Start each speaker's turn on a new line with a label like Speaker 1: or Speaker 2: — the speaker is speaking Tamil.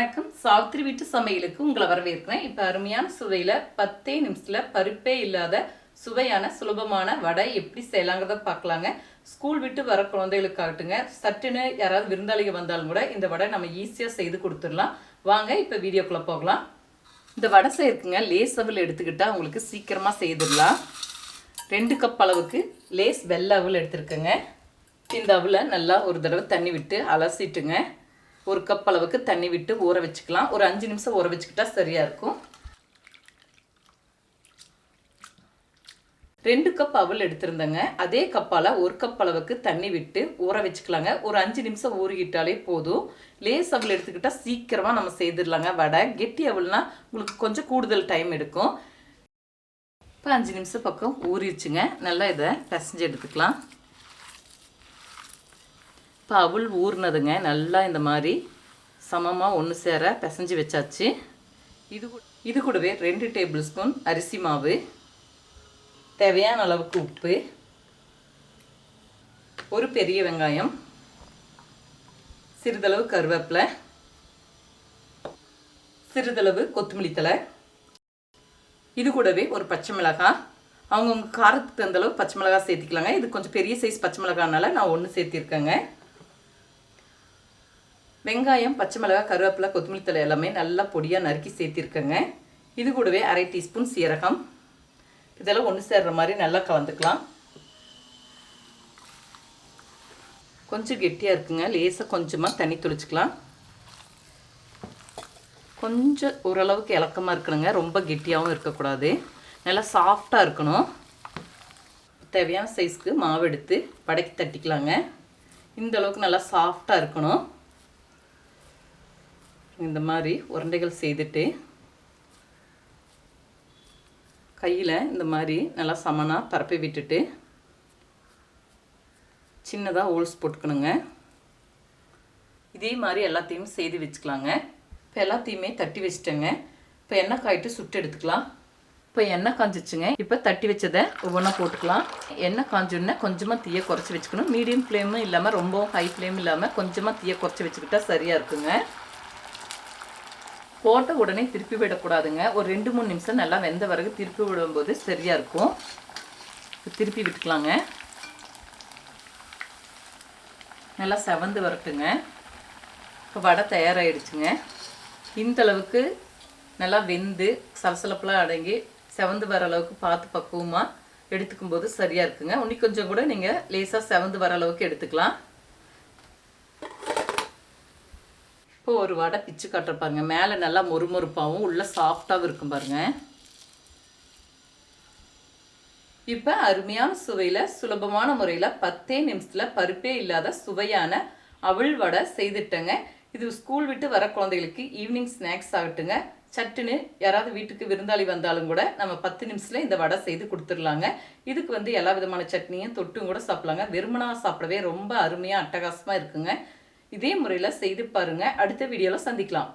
Speaker 1: வணக்கம். சாவித்திரி வீட்டு சமையலுக்கு உங்களை வரவேற்கிறேன். இப்போ அருமையான சுவையில் பத்தே நிமிஷத்தில் பருப்பே இல்லாத சுவையான சுலபமான வடை எப்படி செய்யலாங்கிறத பார்க்கலாங்க. ஸ்கூல் விட்டு வர குழந்தைகளுக்காகட்டுங்க. சட்டுன்னு யாராவது விருந்தாளிகள் வந்தாலும் கூட இந்த வடை நம்ம ஈஸியாக செய்து கொடுத்துடலாம். வாங்க இப்போ வீடியோக்குள்ளே போகலாம். இந்த வடை செய்யறதுக்குங்க லேஸ் அவல் எடுத்துக்கிட்டால் உங்களுக்கு சீக்கிரமாக செய்துடலாம். ரெண்டு கப் அளவுக்கு லேஸ் வெள்ளை அவல் எடுத்துருக்கேங்க. இந்த அவலை நல்லா ஒரு தடவை தண்ணி விட்டு அலசிட்டுங்க. ஒரு கப் அளவுக்கு தண்ணி விட்டு ஊற வச்சுக்கலாம். ஒரு அஞ்சு நிமிஷம் ஊற வச்சுக்கிட்டா சரியாக இருக்கும். ரெண்டு கப் அவல் எடுத்திருந்தேங்க. அதே கப்பால் ஒரு கப் அளவுக்கு தண்ணி விட்டு ஊற வச்சுக்கலாங்க. ஒரு அஞ்சு நிமிஷம் ஊறிக்கிட்டாலே போதும். லேஸ் அவல் எடுத்துக்கிட்டால் சீக்கிரமாக நம்ம செய்திடலாங்க வடை. கெட்டி அவல்னால் உங்களுக்கு கொஞ்சம் கூடுதல் டைம் எடுக்கும். இப்போ அஞ்சு நிமிஷம் பக்கம் ஊறிடுச்சுங்க. நல்லா இதை பிசைஞ்சு எடுத்துக்கலாம். இப்போ அவள் ஊறினதுங்க நல்லா இந்த மாதிரி சமமாக ஒன்று சேர பிசைஞ்சு வச்சாச்சு. இது இது கூடவே ரெண்டு டேபிள் ஸ்பூன் அரிசி மாவு தேவையான அளவுக்கு உப்பு ஒரு பெரிய வெங்காயம் சிறிதளவு கருவேப்பிலை சிறிதளவு கொத்தமல்லி தழை இது கூடவே ஒரு பச்சை மிளகாய் அவங்கவுங்க காரத்துக்கு தகுந்தளவு பச்சை மிளகாய் சேர்த்திக்கலாங்க. இது கொஞ்சம் பெரிய சைஸ் பச்சை மிளகானால நான் ஒன்று சேர்த்திருக்கேங்க. வெங்காயம் பச்சை மிளகாய் கருவேப்பிலை கொத்தமல்லி தழை எல்லாமே நல்லா பொடியாக நறுக்கி சேர்த்திருக்கேங்க. இது கூடவே அரை டீஸ்பூன் சீரகம். இதெல்லாம் ஒன்று சேர்ற மாதிரி நல்லா கலந்துக்கலாம். கொஞ்சம் கெட்டியாக இருக்குங்க. லேசாக கொஞ்சமாக தண்ணி துளிச்சிக்கலாம். கொஞ்சம் ஓரளவுக்கு இலக்கமாக இருக்கணுங்க. ரொம்ப கெட்டியாகவும் இருக்கக்கூடாது. நல்லா சாஃப்டாக இருக்கணும். தேவையான சைஸ்க்கு மாவு எடுத்து படைக்கி தட்டிக்கலாங்க. இந்த அளவுக்கு நல்லா சாஃப்டாக இருக்கணும். இந்த மாதிரி உருண்டைகள் செய்துட்டு கையில் இந்த மாதிரி நல்லா சமனாக பரப்பி விட்டுட்டு சின்னதாக ஹோல்ஸ் போட்டுக்கணுங்க. இதே மாதிரி எல்லாத்தையும் செய்து வச்சுக்கலாங்க. இப்போ எல்லாத்தையுமே தட்டி வச்சுட்டேங்க. இப்போ எண்ணெய் காயிட்டு சுட்டு எடுத்துக்கலாம். இப்போ எண்ணெய் காஞ்சிச்சுங்க. இப்போ தட்டி வச்சதை ஒவ்வொன்றா போட்டுக்கலாம். எண்ணெய் காஞ்சோடனே கொஞ்சமாக தீயை குறைச்சி வச்சுக்கணும். மீடியம் ஃப்ளேமும் இல்லாமல் ரொம்பவும் ஹை ஃப்ளேம் இல்லாமல் கொஞ்சமாக தீயை குறைச்சி வச்சுக்கிட்டா சரியாக இருக்குங்க. போட்ட உடனே திருப்பி விடக்கூடாதுங்க. ஒரு ரெண்டு மூணு நிமிஷம் நல்லா வெந்த பிறகு திருப்பி விடும்போது சரியாக இருக்கும். திருப்பி விட்டுக்கலாங்க. நல்லா செவந்து வரட்டுங்க. இப்போ வடை தயாராகிடுச்சுங்க இந்த அளவுக்கு நல்லா வெந்து சலசலப்பெலாம் அடங்கி செவந்து வர அளவுக்கு பார்த்து பக்குவமாக எடுத்துக்கும்போது சரியாக இருக்குங்க. இன்னும் கொஞ்சம் கூட நீங்கள் லேசாக செவந்து வர அளவுக்கு எடுத்துக்கலாம். இப்போ ஒரு வடை பிச்சு காட்டுற பாருங்கள் மேலே நல்லா மொறுமொறுப்பாகவும் உள்ளே சாஃப்டாகவும் இருக்கும் பாருங்க. இப்போ அருமையான சுவையில் சுலபமான முறையில் பத்தே நிமிஷத்தில் பருப்பே இல்லாத சுவையான அவள் வடை செய்துட்டேங்க. இது ஸ்கூல் விட்டு வர குழந்தைகளுக்கு ஈவினிங் ஸ்நாக்ஸ் ஆகட்டுங்க. சட்டுன்னு யாராவது வீட்டுக்கு விருந்தாளி வந்தாலும் கூட நம்ம பத்து நிமிஷத்தில் இந்த வடை செய்து கொடுத்துடலாங்க. இதுக்கு வந்து எல்லா விதமான சட்னியும் தொட்டும் கூட சாப்பிட்லாங்க. வெறுமனாக சாப்பிடவே ரொம்ப அருமையாக அட்டகாசமாக இருக்குங்க. இதே முறையில் செய்து பாருங்கள் அடுத்த வீடியோவில் சந்திக்கலாம்.